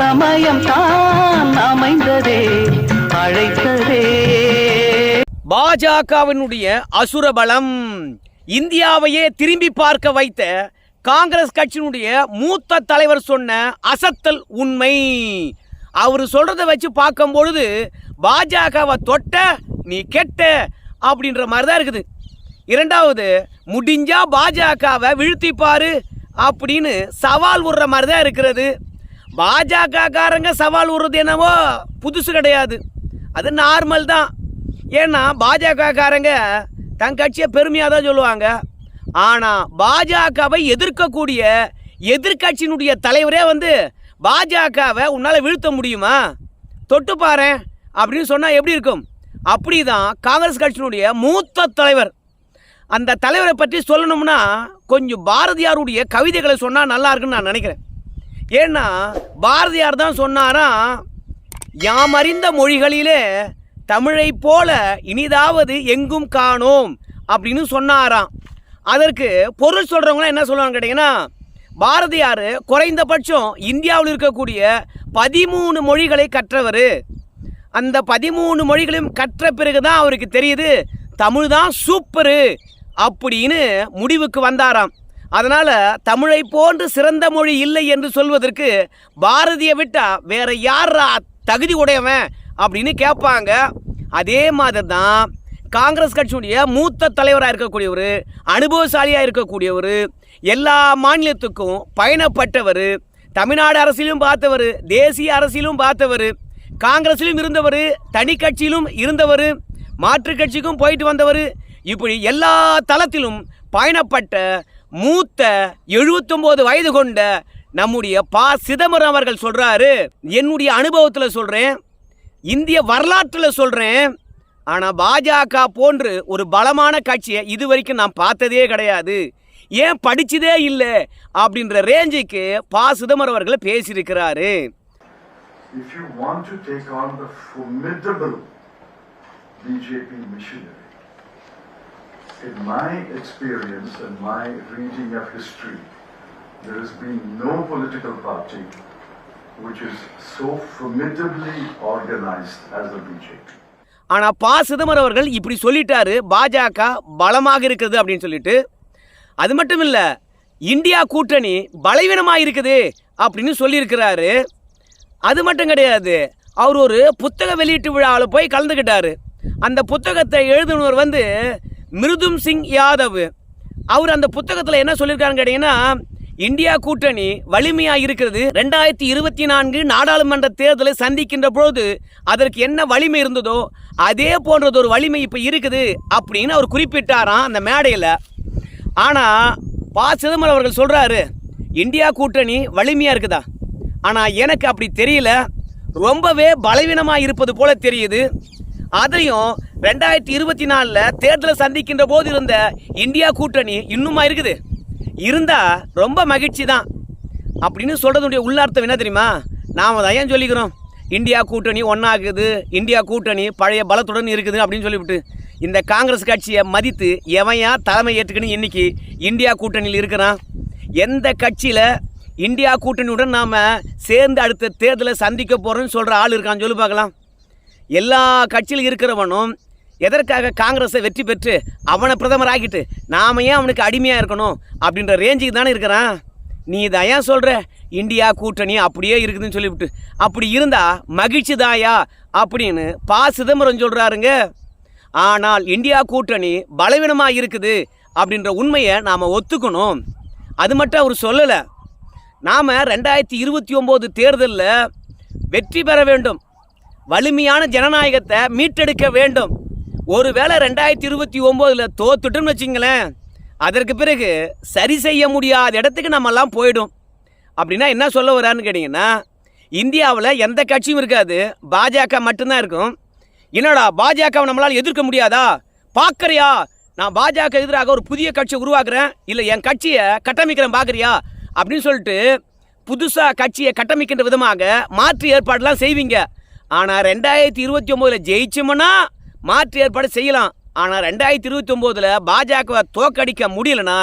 சமயம் தான் அமைந்ததே அழைத்ததே. பாஜகவினுடைய அசுர பலம் இந்தியாவையே திரும்பி பார்க்க வைத்த காங்கிரஸ் கட்சியினுடைய மூத்த தலைவர் சொன்ன அசத்தல் உண்மை. அவர் சொல்றதை வச்சு பார்க்கும் பொழுது பாஜகவை தொட்ட நீ கெட்ட அப்படின்ற மாதிரி தான் இருக்குது. இரண்டாவது முடிஞ்சா பாஜகவை வீழ்த்தி பாரு அப்படின்னு சவால் விடுற மாதிரி தான் இருக்கிறது. பாஜகக்காரங்க சவால் விடுறது என்னவோ புதுசு கிடையாது. அது நார்மல் தான். ஏன்னா பாஜகக்காரங்க தன் கட்சியை பெருமையாக தான் சொல்லுவாங்க. ஆனால் பாஜகவை எதிர்க்கக்கூடிய எதிர்க்கட்சியினுடைய தலைவரே வந்து பாஜகவை உன்னால் வீழ்த்த முடியுமா? தொட்டு அப்படின்னு சொன்னால் எப்படி இருக்கும்? அப்படி தான் காங்கிரஸ் கட்சியினுடைய மூத்த தலைவர். அந்த தலைவரை பற்றி சொல்லணும்னா கொஞ்சம் பாரதியாருடைய கவிதைகளை சொன்னால் நல்லா இருக்குன்னு நான் நினைக்கிறேன். ஏன்னா பாரதியார் தான் சொன்னாராம் யாம் அறிந்த மொழிகளிலே தமிழைப் போல இனிதாவது எங்கும் காணோம் அப்படின்னு சொன்னாராம். அதற்கு பொருள் சொல்கிறவங்களாம் என்ன சொல்லுவாங்க கேட்டிங்கன்னா பாரதியார் குறைந்தபட்சம் இந்தியாவில் இருக்கக்கூடிய பதிமூணு மொழிகளை கற்றவர். அந்த பதிமூணு மொழிகளையும் கற்ற பிறகு தான் அவருக்கு தெரியுது தமிழ் தான் சூப்பரு அப்படின்னு முடிவுக்கு வந்தாராம். அதனால் தமிழை போன்று சிறந்த மொழி இல்லை என்று சொல்வதற்கு பாரதியை விட்டால் வேற யார் தகுதி உடையவன் அப்படின்னு கேட்பாங்க. அதே மாதிரி தான் காங்கிரஸ் கட்சியுடைய மூத்த தலைவராக இருக்கக்கூடியவர் அனுபவசாலியாக இருக்கக்கூடியவர் எல்லா மாநிலத்துக்கும் பயணப்பட்டவர் தமிழ்நாடு அரசியலும் பார்த்தவர் தேசிய அரசியலும் பார்த்தவர் காங்கிரஸிலும் இருந்தவர் தனி கட்சியிலும் இருந்தவர் மாற்றுக் கட்சிக்கும் போயிட்டு வந்தவர் இப்படி எல்லா தளத்திலும் பயணப்பட்ட மூத்த 79 வயது கொண்ட நம்முடைய பா. சிதம்பரம் அவர்கள் சொல்கிறாரு என்னுடைய அனுபவத்தில் சொல்கிறேன் இந்திய வரலாற்றில் சொல்கிறேன் ஆனால் பாஜக போன்று ஒரு பலமான கட்சியை இது வரைக்கும் நான் பார்த்ததே கிடையாது. ஏன் படிச்சதே இல்லை அப்படின்ற ரேஞ்சுக்கு பா. சிதம்பரம் அவர்கள் பேசியிருக்கிறாரு. If you want to take on the formidable BJP missionary, in my experience and my reading of history, there has been no political party which is so formidably organized as the BJP. ஆனால் பா. சிதம்பரம் அவர்கள் இப்படி சொல்லிட்டாரு பாஜக பலமாக இருக்குது அப்படின்னு சொல்லிட்டு. அது மட்டும் இல்லை இந்தியா கூட்டணி பலவீனமாக இருக்குது அப்படின்னு சொல்லியிருக்கிறாரு. அது மட்டும் கிடையாது அவர் ஒரு புத்தக வெளியீட்டு விழாவில் போய் கலந்துக்கிட்டாரு. அந்த புத்தகத்தை எழுதினவர் வந்து மிருதும் சிங் யாதவ். அவர் அந்த புத்தகத்தில் என்ன சொல்லியிருக்காருன்னு கேட்டிங்கன்னா இந்தியா கூட்டணி வலிமையாக இருக்கிறது. ரெண்டாயிரத்தி இருபத்தி நான்கு நாடாளுமன்ற தேர்தலை சந்திக்கின்ற பொழுது அதற்கு என்ன வலிமை இருந்ததோ அதே போன்றது ஒரு வலிமை இப்போ இருக்குது அப்படின்னு அவர் குறிப்பிட்டாராம் அந்த மேடையில். ஆனால் பா. சிதம்பரம் அவர்கள் சொல்கிறாரு இந்தியா கூட்டணி வலிமையாக இருக்குதா? ஆனால் எனக்கு அப்படி தெரியல. ரொம்பவே பலவீனமாக இருப்பது போல தெரியுது. அதையும் ரெண்டாயிரத்தி இருபத்தி நாலில் தேர்தலை சந்திக்கின்ற போது இருந்த இந்தியா கூட்டணி இன்னுமா இருக்குது? இருந்தால் ரொம்ப மகிழ்ச்சி தான் அப்படின்னு சொல்றதுடைய உள்ளார்த்தம் என்ன தெரியுமா? நாம் தான் ஏன் சொல்லிக்கிறோம்? இந்தியா கூட்டணி ஒன்றாகுது இந்தியா கூட்டணி பழைய பலத்துடன் இருக்குது அப்படின்னு சொல்லிவிட்டு இந்த காங்கிரஸ் கட்சியை மதித்து எவையா தலைமை ஏற்றுக்கணும் இன்னைக்கு இந்தியா கூட்டணியில் இருக்கிறான்? எந்த கட்சியில் இந்தியா கூட்டணியுடன் நாம் சேர்ந்து அடுத்த தேர்தலை சந்திக்க போகிறோம்னு சொல்கிற ஆள் இருக்கான்னு சொல்லி பார்க்கலாம். எல்லா கட்சியில் இருக்கிறவனும் எதற்காக காங்கிரஸை வெற்றி பெற்று அவனை பிரதமர் ஆக்கிட்டு நாம ஏன் அவனுக்கு அடிமையாக இருக்கணும் அப்படின்ற ரேஞ்சுக்கு தானே இருக்கிறான்? நீ இதை ஏன் சொல்கிற இந்தியா கூட்டணி அப்படியே இருக்குதுன்னு சொல்லிவிட்டு. அப்படி இருந்தால் மகிழ்ச்சி தாயா அப்படின்னு பா. சிதம்பரம் சொல்கிறாருங்க ஆனால் இந்தியா கூட்டணி பலவீனமாக இருக்குது அப்படின்ற உண்மையை நாம் ஒத்துக்கணும். அது மட்டும் அவர் சொல்லலை. நாம் ரெண்டாயிரத்தி இருபத்தி ஒம்பது தேர்தலில் வெற்றி பெற வேண்டும். வலிமையான ஜனநாயகத்தை மீட்டெடுக்க வேண்டும். ஒருவேளை ரெண்டாயிரத்தி இருபத்தி ஒம்போதில் தோத்துட்டோம்னு வச்சுங்களேன் அதற்கு பிறகு சரி செய்ய முடியாத இடத்துக்கு நம்மெல்லாம் போயிடும். அப்படின்னா என்ன சொல்ல வரான்னு கேட்டிங்கன்னா இந்தியாவில் எந்த கட்சியும் இருக்காது. பாஜக மட்டும்தான் இருக்கும். என்னடா பாஜகவை நம்மளால் எதிர்க்க முடியாதா? பார்க்குறியா நான் பாஜக எதிராக ஒரு புதிய கட்சியை உருவாக்குறேன். இல்லை என் கட்சியை கட்டமைக்கிறேன் பார்க்குறியா அப்படின்னு சொல்லிட்டு புதுசாக கட்சியை கட்டமைக்கின்ற விதமாக மாற்று ஏற்பாடெலாம் செய்வீங்க. ஆனால் ரெண்டாயிரத்தி இருபத்தி ஒம்போதில் ஜெயிச்சோம்னா மாற்று ஏற்பாடு செய்யலாம். ஆனால் ரெண்டாயிரத்தி இருபத்தி ஒம்போதில் பாஜகவை தோக்கடிக்க முடியலனா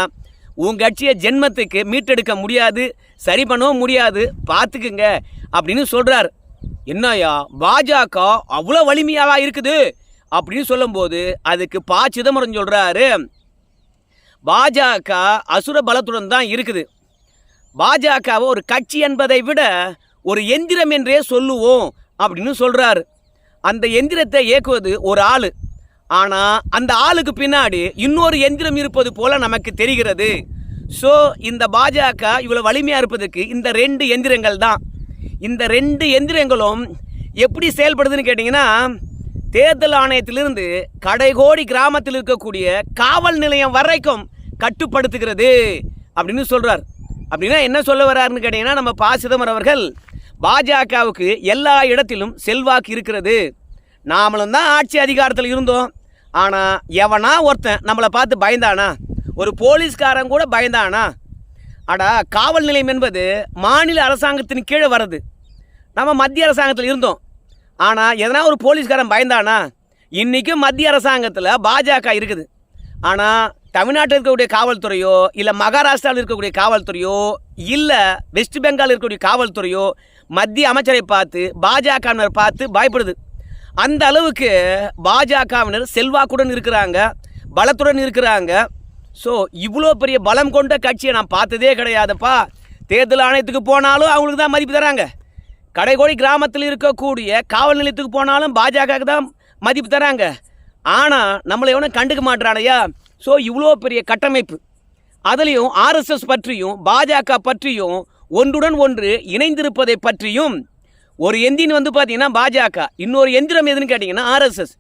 உன் கட்சியை ஜென்மத்துக்கு மீட்டெடுக்க முடியாது சரி பண்ணவும் முடியாது பார்த்துக்குங்க அப்படின்னு சொல்கிறார் என்னையா பாஜக அவ்வளோ வலிமையாவா இருக்குது? அப்படின்னு சொல்லும்போது அதுக்கு பா. சிதம்பரம் சொல்கிறாரு பாஜக அசுர பலத்துடன் தான் இருக்குது. பாஜகவை ஒரு கட்சி என்பதை விட ஒரு எந்திரம் என்றே சொல்லுவோம். அப்படின்னு சொல்கிறாரு அந்த எந்திரத்தை இயக்குவது ஒரு ஆள். ஆனால் அந்த ஆளுக்கு பின்னாடி இன்னொரு எந்திரம் இருப்பது போல நமக்கு தெரிகிறது. ஸோ இந்த பாஜக இவ்வளோ வலிமையாக இருப்பதற்கு இந்த ரெண்டு எந்திரங்கள் தான். இந்த ரெண்டு எந்திரங்களும் எப்படி செயல்படுதுன்னு கேட்டிங்கன்னா தேர்தல் ஆணையத்திலிருந்து கடைகோடி கிராமத்தில் இருக்கக்கூடிய காவல் நிலையம் வரைக்கும் கட்டுப்படுத்துகிறது அப்படின்னு சொல்கிறார் அப்படின்னா என்ன சொல்ல வர்றாருன்னு கேட்டிங்கன்னா நம்ம பா. சிதம்பரம் அவர்கள் பாஜகவுக்கு எல்லா இடத்திலும் செல்வாக்கு இருக்கிறது. நாமளும் தான் ஆட்சி அதிகாரத்தில் இருந்தோம். ஆனால் எவனா ஒருத்தன் நம்மளை பார்த்து பயந்தானா? ஒரு போலீஸ்காரன் கூட பயந்தானா? அடா காவல் நிலையம் என்பது மாநில அரசாங்கத்தின் கீழே வர்றது. நம்ம மத்திய அரசாங்கத்தில் இருந்தோம். ஆனால் எதனா ஒரு போலீஸ்காரன் பயந்தானா? இன்றைக்கும் மத்திய அரசாங்கத்தில் பாஜக இருக்குது. ஆனால் தமிழ்நாட்டில் இருக்கக்கூடிய காவல்துறையோ இல்லை மகாராஷ்டிராவில் இருக்கக்கூடிய காவல்துறையோ இல்லை வெஸ்ட் பெங்கால் இருக்கக்கூடிய காவல்துறையோ மத்திய அமைச்சரை பார்த்து பாஜகவினர் பார்த்து பயப்படுது. அந்த அளவுக்கு பாஜகவினர் செல்வாக்குடன் இருக்கிறாங்க பலத்துடன் இருக்கிறாங்க. ஸோ இவ்வளோ பெரிய பலம் கொண்ட கட்சியை நான் பார்த்ததே கிடையாதுப்பா. தேர்தல் ஆணையத்துக்கு போனாலும் அவங்களுக்கு தான் மதிப்பு தராங்க. கடைகோடி கிராமத்தில் இருக்கக்கூடிய காவல் நிலையத்துக்கு போனாலும் பாஜகவுக்கு தான் மதிப்பு தராங்க. ஆனால் நம்மளை எவனும் கண்டுக்க மாட்டானையா ஸோ இவ்வளோ பெரிய கட்டமைப்பு. அதுலேயும் ஆர்எஸ்எஸ் பற்றியும் பாஜக பற்றியும் ஒன்றுடன் ஒன்று இணைந்திருப்பதை பற்றியும் ஒரு எந்தின் வந்து பார்த்தீங்கன்னா பாஜக. இன்னொரு எந்திரம் எதுன்னு கேட்டிங்கன்னா ஆர்எஸ்எஸ்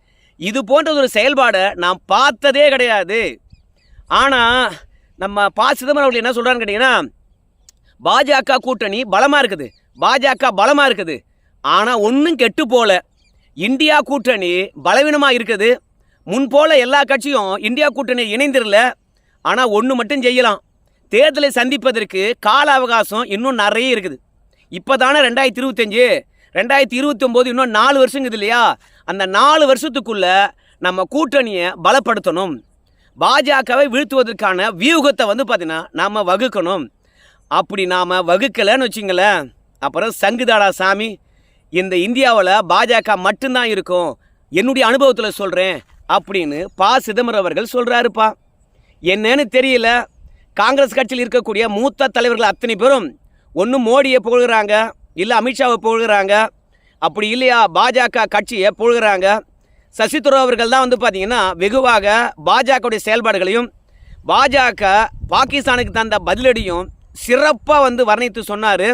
இது போன்ற ஒரு செயல்பாடை நான் பார்த்ததே கிடையாது. ஆனால் நம்ம பா சிதம்பரம் அவர்கள் என்ன சொல்கிறான்னு கேட்டிங்கன்னா பாஜக கூட்டணி பலமாக இருக்குது. பாஜக பலமாக இருக்குது. ஆனால் ஒன்றும் கெட்டு போல. இந்தியா கூட்டணி பலவீனமாக இருக்குது. முன்போல் எல்லா கட்சியும் இந்தியா கூட்டணி இணைந்திரல ஆனால் ஒன்று மட்டும் செய்யலாம். தேர்தலை சந்திப்பதற்கு கால அவகாசம் இன்னும் நிறைய இருக்குது. இப்போ தானே ரெண்டாயிரத்தி இருபத்தஞ்சு ரெண்டாயிரத்தி இருபத்தி ஒம்பது இன்னும் நாலு வருஷங்குது இல்லையா? அந்த நாலு வருஷத்துக்குள்ள நம்ம கூட்டணியை பலப்படுத்தணும். பாஜகவை வீழ்த்துவதற்கான வியூகத்தை வந்து பார்த்தீங்கன்னா நாம் வகுக்கணும். அப்படி நாம் வகுக்கலைன்னு வச்சிங்களேன். அப்புறம் சங்குதாடா சாமி இந்த இந்தியாவில் பாஜக மட்டும்தான் இருக்கும். என்னுடைய அனுபவத்தில் சொல்கிறேன் அப்படின்னு பா. சிதம்பரம் அவர்கள் சொல்கிறாருப்பா என்னன்னு தெரியல. காங்கிரஸ் கட்சியில் இருக்கக்கூடிய மூத்த தலைவர்கள் அத்தனை பேரும் ஒன்று மோடியை புகழ்கிறாங்க இல்லை அமித்ஷாவை புகழ்கிறாங்க. அப்படி இல்லையா பாஜக கட்சியை புகழ்கிறாங்க. சசி அவர்கள் தான் வந்து பார்த்தீங்கன்னா வெகுவாக பாஜகவுடைய செயல்பாடுகளையும் பாஜக பாகிஸ்தானுக்கு தந்த பதிலடியும் சிறப்பாக வந்து வர்ணித்து சொன்னார்.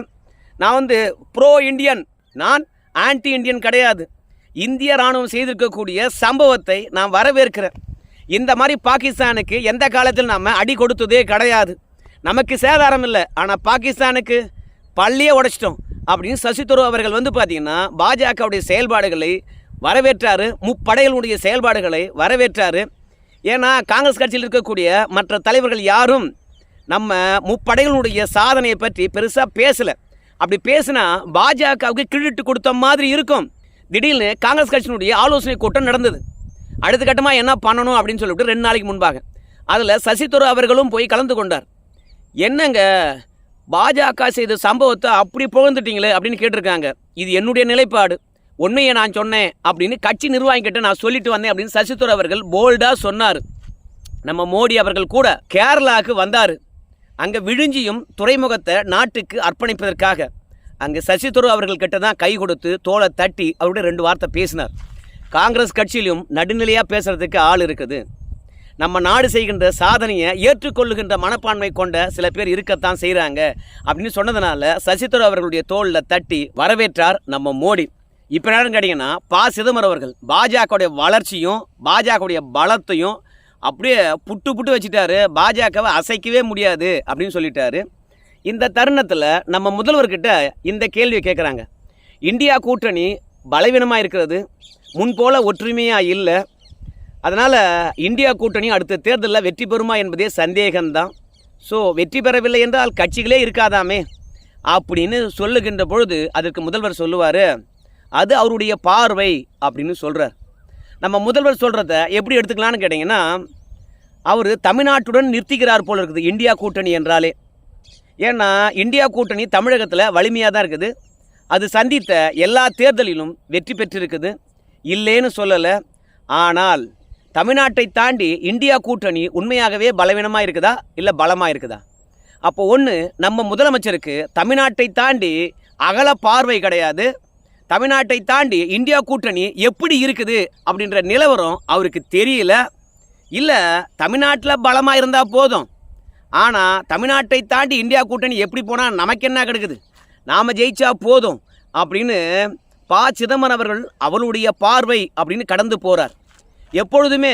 நான் வந்து ப்ரோ இந்தியன் நான் ஆன்டி இண்டியன் கிடையாது. இந்திய ராணுவம் செய்திருக்கக்கூடிய சம்பவத்தை நான் வரவேற்கிறேன். இந்த மாதிரி பாகிஸ்தானுக்கு எந்த காலத்தில் நம்ம அடி கொடுத்ததே கிடையாது. நமக்கு சேதாரம் இல்லை. ஆனால் பாகிஸ்தானுக்கு பள்ளியே உடைச்சிட்டோம் அப்படின்னு சசி தரூர் அவர்கள் வந்து பார்த்தீங்கன்னா பாஜகவுடைய செயல்பாடுகளை வரவேற்றார். முப்படைகளுடைய செயல்பாடுகளை வரவேற்றார். ஏன்னா காங்கிரஸ் கட்சியில் இருக்கக்கூடிய மற்ற தலைவர்கள் யாரும் நம்ம முப்படைகளுடைய சாதனையை பற்றி பெருசாக பேசலை. அப்படி பேசினா பாஜகவுக்கு கிழிட்டு கொடுத்த மாதிரி இருக்கும். திடீர்னு காங்கிரஸ் கட்சியினுடைய ஆலோசனை கூட்டம் நடந்தது. அடுத்த கட்டமாக என்ன பண்ணணும் அப்படின்னு சொல்லிட்டு ரெண்டு நாளைக்கு முன்பாக. அதில் சசிதரூர் அவர்களும் போய் கலந்து கொண்டார். என்னங்க பாஜக செய்த சம்பவத்தை அப்படி புகழ்ந்துட்டீங்களே அப்படின்னு கேட்டிருக்காங்க. இது என்னுடைய நிலைப்பாடு. உண்மையை நான் சொன்னேன் அப்படின்னு கட்சி நிர்வாகிகிட்ட நான் சொல்லிட்டு வந்தேன் அப்படின்னு சசிதரூர் அவர்கள் போல்டாக சொன்னார். நம்ம மோடி அவர்கள் கூட கேரளாவுக்கு வந்தார். அங்கே விழுஞ்சியும் துறைமுகத்தை நாட்டுக்கு அர்ப்பணிப்பதற்காக. அங்கே சசிதரூர் அவர்கள் கிட்ட தான் கை கொடுத்து தோலை தட்டி அவருடைய ரெண்டு வார்த்தை பேசினார். காங்கிரஸ் கட்சியிலும் நடுநிலையாக பேசுகிறதுக்கு ஆள் இருக்குது. நம்ம நாடு செய்கின்ற சாதனையை ஏற்றுக்கொள்ளுகின்ற மனப்பான்மை கொண்ட சில பேர் இருக்கத்தான் செய்கிறாங்க அப்படின்னு சொன்னதுனால சசிதரூர் அவர்களுடைய தோளில் தட்டி வரவேற்றார் நம்ம மோடி. இப்போ என்னன்னு கேட்டிங்கன்னா பா. சிதம்பரம் அவர்கள் பாஜகவுடைய வளர்ச்சியும் பாஜகவுடைய பலத்தையும் அப்படியே புட்டு புட்டு வச்சுட்டாரு. பாஜகவை அசைக்கவே முடியாது அப்படின்னு சொல்லிட்டாரு. இந்த தருணத்தில் நம்ம முதல்வர்கிட்ட இந்த கேள்வியை கேட்குறாங்க இந்தியா கூட்டணி பலவீனமாக இருக்கிறது. முன்போல ஒற்றுமையாக இல்லை. அதனால் இந்தியா கூட்டணி அடுத்த தேர்தலில் வெற்றி பெறுமா என்பதே சந்தேகம்தான். ஸோ வெற்றி பெறவில்லை என்றால் கட்சிகளே இருக்காதாமே? அப்படின்னு சொல்லுகின்ற பொழுது அதற்கு முதல்வர் சொல்லுவார் அது அவருடைய பார்வை அப்படின்னு சொல்கிறார் நம்ம முதல்வர் சொல்கிறத எப்படி எடுத்துக்கலாம்னு கேட்டிங்கன்னா அவர் தமிழ்நாட்டுடன் நிறுத்திக்கிறார் போல் இருக்குது இந்தியா கூட்டணி என்றாலே. ஏன்னா இந்தியா கூட்டணி தமிழகத்தில் வலிமையாக தான் இருக்குது. அது சந்தித்த எல்லா தேர்தலிலும் வெற்றி பெற்றிருக்குது. இல்லைன்னு சொல்லலை. ஆனால் தமிழ்நாட்டை தாண்டி இந்தியா கூட்டணி உண்மையாகவே பலவீனமாக இருக்குதா? இல்லை பலமாக இருக்குதா? அப்போ ஒன்று நம்ம முதலமைச்சருக்கு தமிழ்நாட்டை தாண்டி அகல பார்வை கிடையாது. தமிழ்நாட்டை தாண்டி இந்தியா கூட்டணி எப்படி இருக்குது அப்படின்ற நிலவரம் அவருக்கு தெரியல. இல்லை தமிழ்நாட்டில் பலமாக இருந்தால் போதும். ஆனால் தமிழ்நாட்டை தாண்டி இந்தியா கூட்டணி எப்படி போனால் நமக்கு என்ன கிடக்குது? நாம் ஜெயிச்சா போதும் அப்படின்னு ப சிதம்பரம் அவர்கள் அவளுடைய பார்வை அப்படின்னு கடந்து போகிறார் எப்பொழுதுமே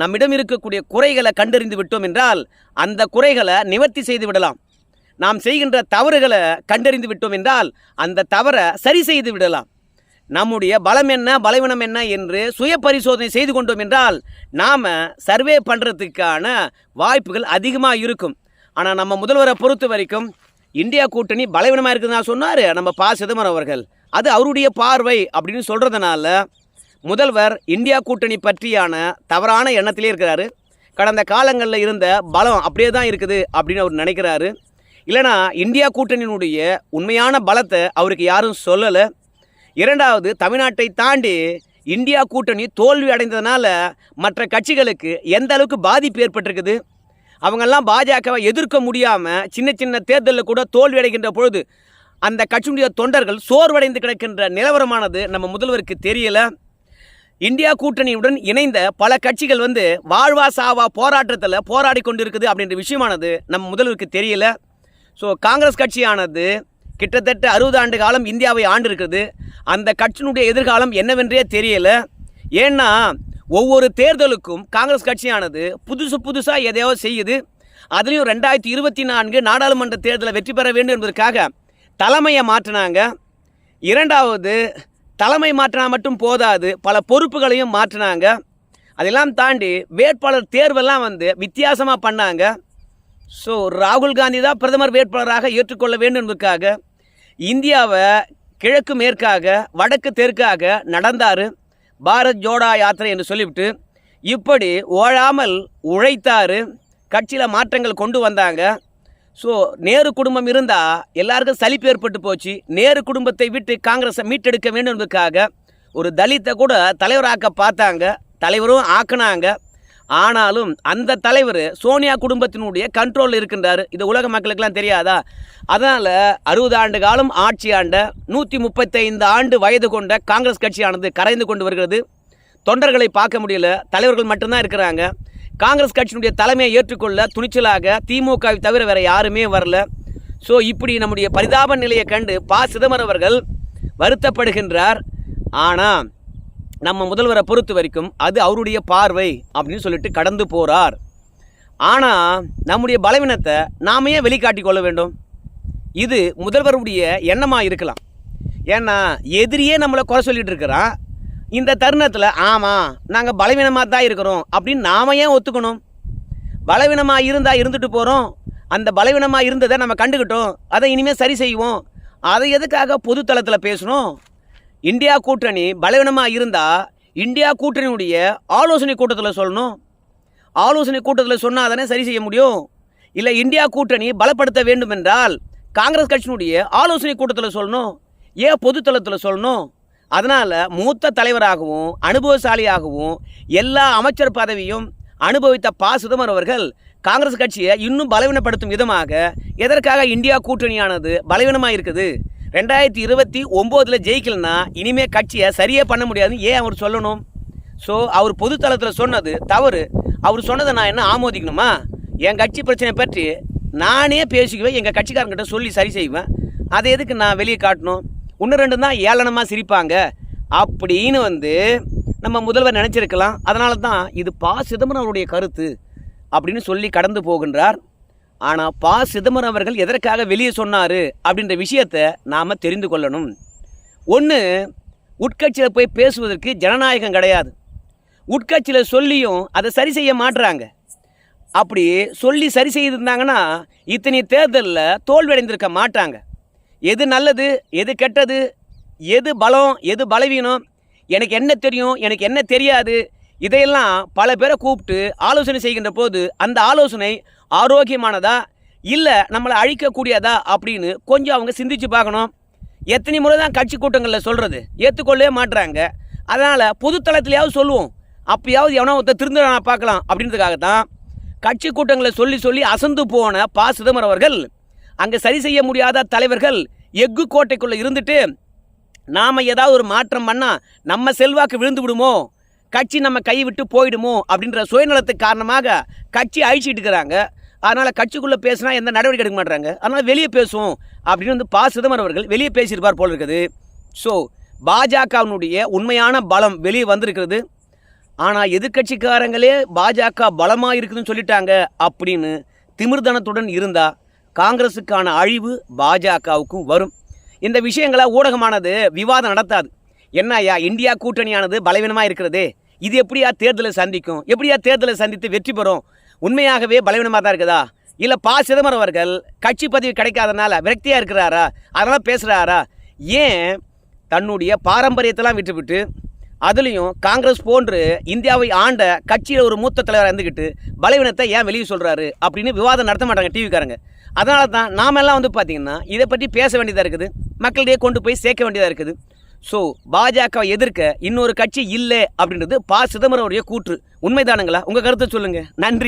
நம்மிடம் இருக்கக்கூடிய குறைகளை கண்டறிந்து விட்டோம் என்றால் அந்த குறைகளை நிவர்த்தி செய்து விடலாம். நாம் செய்கின்ற தவறுகளை கண்டறிந்து விட்டோம் என்றால் அந்த தவறை சரி செய்து விடலாம். நம்முடைய பலம் என்ன பலவீனம் என்ன என்று சுய பரிசோதனை செய்து கொண்டோம் என்றால் நாம் சர்வே பண்ணுறதுக்கான வாய்ப்புகள் அதிகமாக இருக்கும். ஆனால் நம்ம முதல்வரை பொறுத்த வரைக்கும் இந்தியா கூட்டணி பலவீனமாக இருக்குதுன்னு சொன்னார் நம்ம பா சிதம்பரம் அவர்கள். அது அவருடைய பார்வை அப்படின்னு சொல்கிறதுனால முதல்வர் இந்தியா கூட்டணி பற்றியான தவறான எண்ணத்திலே இருக்கிறாரு. கடந்த காலங்களில் இருந்த பலம் அப்படியே தான் இருக்குது அப்படின்னு அவர் நினைக்கிறாரு. இல்லைனா இந்தியா கூட்டணியினுடைய உண்மையான பலத்தை அவருக்கு யாரும் சொல்லலை. இரண்டாவது தமிழ்நாட்டை தாண்டி இந்தியா கூட்டணி தோல்வி அடைந்ததுனால மற்ற கட்சிகளுக்கு எந்த அளவுக்கு பாதிப்பு ஏற்பட்டிருக்குது? அவங்கெல்லாம் பாஜகவை எதிர்க்க முடியாமல் சின்ன சின்ன தேர்தலில் கூட தோல்வி அடைகின்ற பொழுது அந்த கட்சியினுடைய தொண்டர்கள் சோர்வடைந்து கிடக்கின்ற நிலவரமானது நம்ம முதல்வருக்கு தெரியல. இந்தியா கூட்டணியுடன் இணைந்த பல கட்சிகள் வந்து வாழ்வா சாவா போராட்டத்தில் போராடி கொண்டு இருக்குது அப்படின்ற விஷயமானது நம்ம முதல்வருக்கு தெரியல. ஸோ காங்கிரஸ் கட்சியானது கிட்டத்தட்ட அறுபது ஆண்டு காலம் இந்தியாவை ஆண்டு இருக்குது அந்த கட்சியினுடைய எதிர்காலம் என்னவென்றே தெரியல. ஏன்னா ஒவ்வொரு தேர்தலுக்கும் காங்கிரஸ் கட்சியானது புதுசு புதுசாக எதையோ செய்யுது. அதுலேயும் ரெண்டாயிரத்தி இருபத்தி நான்கு நாடாளுமன்ற தேர்தலை வெற்றி பெற வேண்டும் என்பதற்காக தலைமையை மாற்றினாங்க. இரண்டாவது தலைமை மாற்றினா மட்டும் போதாது பல பொறுப்புகளையும் மாற்றினாங்க. அதெல்லாம் தாண்டி வேட்பாளர் தேர்வெல்லாம் வந்து வித்தியாசமாக பண்ணாங்க. ஸோ ராகுல் காந்தி தான் பிரதமர் வேட்பாளராக ஏற்றுக்கொள்ள வேண்டும் என்பதற்காக இந்தியாவை கிழக்கு மேற்காக வடக்கு தெற்காக நடந்தார் பாரத் ஜோடா யாத்திரை என்று சொல்லிவிட்டு இப்படி ஓழாமல் உழைத்தார். கட்சியில் மாற்றங்கள் கொண்டு வந்தாங்க. ஸோ நேரு குடும்பம் இருந்தால் எல்லாருக்கும் சலிப்பு ஏற்பட்டு போச்சு. நேரு குடும்பத்தை விட்டு காங்கிரஸை மீட்டெடுக்க வேண்டும் என்பதற்காக ஒரு தலித்தை கூட தலைவராக்க பார்த்தாங்க. தலைவரும் ஆக்குனாங்க. ஆனாலும் அந்த தலைவர் சோனியா குடும்பத்தினுடைய கண்ட்ரோலில் இருக்கின்றார். இது உலக மக்களுக்கெல்லாம் தெரியாதா? அதனால் அறுபது ஆண்டு காலம் ஆட்சி ஆண்ட நூற்றி முப்பத்தைந்து ஆண்டு வயது கொண்ட காங்கிரஸ் கட்சியானது கரைந்து கொண்டு வருகிறது. தொண்டர்களை பார்க்க முடியல. தலைவர்கள் மட்டும்தான் இருக்கிறாங்க. காங்கிரஸ் கட்சியினுடைய தலைமையை ஏற்றுக்கொள்ள துணிச்சலாக திமுகவை தவிர வேற யாருமே வரல. ஸோ இப்படி நம்முடைய பரிதாப நிலையை கண்டு ப. சிதம்பரம் அவர்கள் வருத்தப்படுகின்றார். ஆனால் நம்ம முதல்வரை பொறுத்த வரைக்கும் அது அவருடைய பார்வை அப்படின்னு சொல்லிட்டு கடந்து போகிறார் ஆனால் நம்முடைய பலவீனத்தை நாம ஏன் வெளிக்காட்டி கொள்ள வேண்டும்? இது முதல்வருடைய எண்ணமாக இருக்கலாம். ஏன்னா எதிரியே நம்மளை குறை சொல்லிட்டு இருக்கிறான். இந்த தருணத்தில் ஆமாம் நாங்கள் பலவீனமாக தான் இருக்கிறோம் அப்படின்னு நாம ஏன் ஒத்துக்கணும்? பலவீனமாக இருந்தால் இருந்துட்டு போகிறோம் அந்த பலவீனமாக இருந்ததை நம்ம கண்டுக்கிட்டோம் அதை இனிமேல் சரி செய்வோம். அதை எதுக்காக பொது தளத்தில் பேசணும் இந்தியா கூட்டணி பலவீனமாக இருந்தால் இந்தியா கூட்டணியுடைய ஆலோசனை கூட்டத்தில் சொல்லணும். ஆலோசனை கூட்டத்தில் சொன்னால் தானே சரி செய்ய முடியும். இல்லை இந்தியா கூட்டணி பலப்படுத்த வேண்டும் என்றால் காங்கிரஸ் கட்சியினுடைய ஆலோசனை கூட்டத்தில் சொல்லணும். ஏன் பொதுத்தளத்தில் சொல்லணும்? அதனால் மூத்த தலைவராகவும் அனுபவசாலியாகவும் எல்லா அமைச்சர் பதவியும் அனுபவித்த ப. சிதம்பரம் அவர்கள் காங்கிரஸ் கட்சியை இன்னும் பலவீனப்படுத்தும் விதமாக எதற்காக இந்தியா கூட்டணியானது பலவீனமாக இருக்குது? ரெண்டாயிரத்தி இருபத்தி ஒம்போதில் ஜெயிக்கலன்னா இனிமேல் கட்சியை சரியே பண்ண முடியாதுன்னு ஏன் அவர் சொல்லணும்? ஸோ அவர் பொதுத்தளத்தில் சொன்னது தவறு. அவர் சொன்னதை நான் என்ன ஆமோதிக்கணுமா? என் கட்சி பிரச்சனை பற்றி நானே பேசிக்குவேன் எங்கள் கட்சிக்காரங்கிட்ட சொல்லி சரி செய்வேன். அதை எதுக்கு நான் வெளியே காட்டணும்? ஒன்று ரெண்டு தான் ஏளனமாக சிரிப்பாங்க. அப்படின்னு வந்து நம்ம முதல்வர் நினச்சிருக்கலாம். அதனால தான் இது பா. சிதம்பரம் அவருடைய கருத்து அப்படின்னு சொல்லி கடந்து போகின்றார். ஆனால் பா. சிதம்பரம் அவர்கள் எதற்காக வெளியே சொன்னார் அப்படின்ற விஷயத்தை நாம் தெரிந்து கொள்ளணும். ஒன்று உட்கட்சியில் போய் பேசுவதற்கு ஜனநாயகம் கிடையாது. உட்கட்சியில் சொல்லியும் அதை சரி செய்ய மாட்டுறாங்க அப்படி சொல்லி சரி செய்திருந்தாங்கன்னா இத்தனை தேர்தலில் தோல்வியடைந்திருக்க மாட்டாங்க. எது நல்லது எது கெட்டது எது பலம் எது பலவீனம் எனக்கு என்ன தெரியும் எனக்கு என்ன தெரியாது இதையெல்லாம் பல பேரை கூப்பிட்டு ஆலோசனை செய்கின்ற போது அந்த ஆலோசனை ஆரோக்கியமானதா இல்லை நம்மளை அழிக்கக்கூடியதா அப்படின்னு கொஞ்சம் அவங்க சிந்திச்சு பார்க்கணும். எத்தனை முறை தான் கட்சி கூட்டங்களில் சொல்கிறது ஏற்றுக்கொள்ளவே மாட்டுறாங்க அதனால் பொது தளத்திலேயாவது சொல்லுவோம். அப்பயாவது எவனோ ஒருத்தர் திருந்துறானா பார்க்கலாம் அப்படின்றதுக்காக தான் கட்சி கூட்டங்களை சொல்லி சொல்லி அசந்து போன பா. சிதம்பரம் அவர்கள் அங்கே சரி செய்ய முடியாத தலைவர்கள் எஃகு கோட்டைக்குள்ளே இருந்துட்டு நாம் ஏதாவது ஒரு மாற்றம் பண்ணால் நம்ம செல்வாக்கு விழுந்து விடுமோ? கட்சி நம்ம கை விட்டு போயிடுமோ? அப்படின்ற சுயநலத்துக்கு காரணமாக கட்சி அழிச்சிட்டு இருக்கிறாங்க. அதனால் கட்சிக்குள்ளே பேசினா எந்த நடவடிக்கை எடுக்க மாட்டுறாங்க அதனால் வெளியே பேசுவோம் அப்படின்னு வந்து ப. சிதம்பரம் அவர்கள் வெளியே பேசியிருப்பார் போல் இருக்குது. ஸோ பாஜகவினுடைய உண்மையான பலம் வெளியே வந்திருக்கிறது. ஆனால் எதிர்க்கட்சிக்காரங்களே பாஜக பலமாக இருக்குதுன்னு சொல்லிட்டாங்க அப்படின்னு திமிர்தனத்துடன் இருந்தால் காங்கிரஸுக்கான அழிவு பாஜகவுக்கும் வரும். இந்த விஷயங்களை ஊடகமானது விவாதம் நடத்தாது. என்னய்யா இந்தியா கூட்டணியானது பலவீனமாக இருக்கிறது. இது எப்படியா தேர்தலை சந்திக்கும்? எப்படியா தேர்தலை சந்தித்து வெற்றி பெறும்? உண்மையாகவே பலவீனமாக தான் இருக்குதா? இல்லை பா. சிதம்பரம் அவர்கள் கட்சி பதவி கிடைக்காதனால விரக்தியாக இருக்கிறாரா? அதெல்லாம் பேசுகிறாரா ஏன் தன்னுடைய பாரம்பரியத்தெல்லாம் விட்டுவிட்டு அதுலேயும் காங்கிரஸ் போன்று இந்தியாவை ஆண்ட கட்சியில் ஒரு மூத்த தலைவராக இருந்துக்கிட்டு பலவீனத்தை ஏன் வெளியே சொல்கிறாரு அப்படின்னு விவாதம் நடத்த மாட்டாங்க டிவிக்காரங்க அதனால தான் நாமெல்லாம் வந்து பார்த்திங்கன்னா இதை பற்றி பேச வேண்டியதாக இருக்குது. மக்களிடையே கொண்டு போய் சேர்க்க வேண்டியதாக இருக்குது. ஸோ பாஜகவை எதிர்க்க இன்னொரு கட்சி இல்லை அப்படின்றது பா சிதம்பரம் கூற்று. உண்மைதானுங்களா? உங்கள் கருத்தை சொல்லுங்கள் நன்றி.